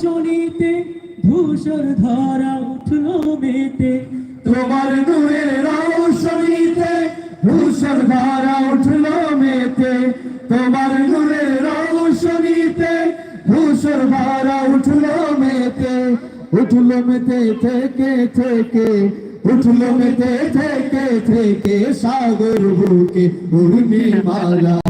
রৌশনীতে ধূসর ধরা উঠল মেতে। তোমার নূরের রৌশনীতে ভূষণ ধারা উঠল মেতে। তোমার নূরের রৌশনীতে ভূষণ ধারা উঠল মেতে। উঠল মেতে থেকে থেকে, উঠল মেতে থেকে থেকে সাগর বুকে উর্মি মালা।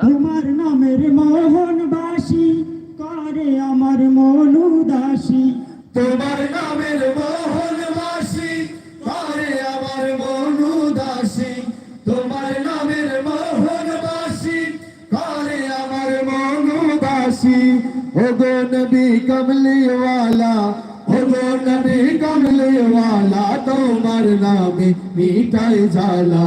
তোমার নামের মোহনবাসী করে আমার মন উদাসী তোমার নামের মোহনবাসী করে আমার মন উদাসী তোমার নামের মোহনবাসী করে আমার মন উদাসী ও গো নবী কমলিওয়ালা ও নবী কমলিওয়ালা তোমার নামে মিটাই জ্বালা।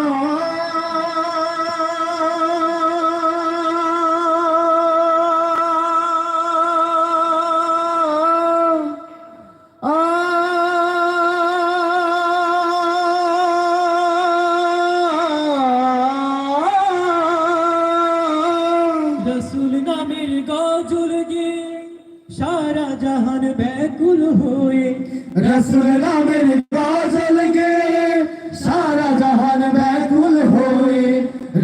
গজল গে সারা জাহান ব্যাকুল হয়ে রসুল নামের গজল গে সারা জাহান ব্যাকুল হয়ে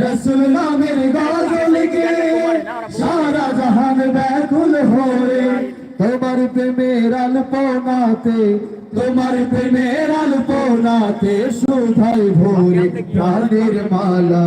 রসুল নামের গজল গে সারা জাহান ব্যাকুল হয়ে তোমার প্রেমের আলপনাতে তোমার প্রেমের আলপনাতে সুধাই ভোরে প্রাণের মালা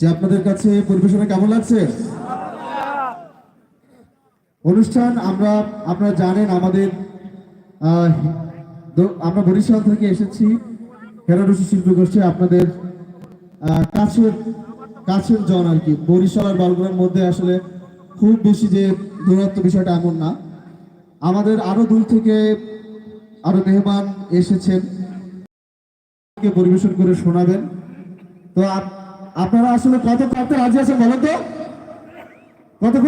যে আপনাদের কাছে পরিবেশনা কেমন লাগছে? অনুষ্ঠান আমরা, আপনারা জানেন আমাদের আমরা বরিশাল থেকে এসেছি। হেরাডুসি শিল্পী গোষ্ঠী আপনাদের কাছের কাছের জন আর কি। বরিশাল আর বালগুড়ার মধ্যে আসলে খুব বেশি যে দূরত্ব বিষয়টা এমন না। আমাদের আরও দূর থেকে আরও মেহমান এসেছেন। পরিবেশন করে শোনাবেন। তো আপনারা আসলে কত করতে রাজি আছেন বলেন কত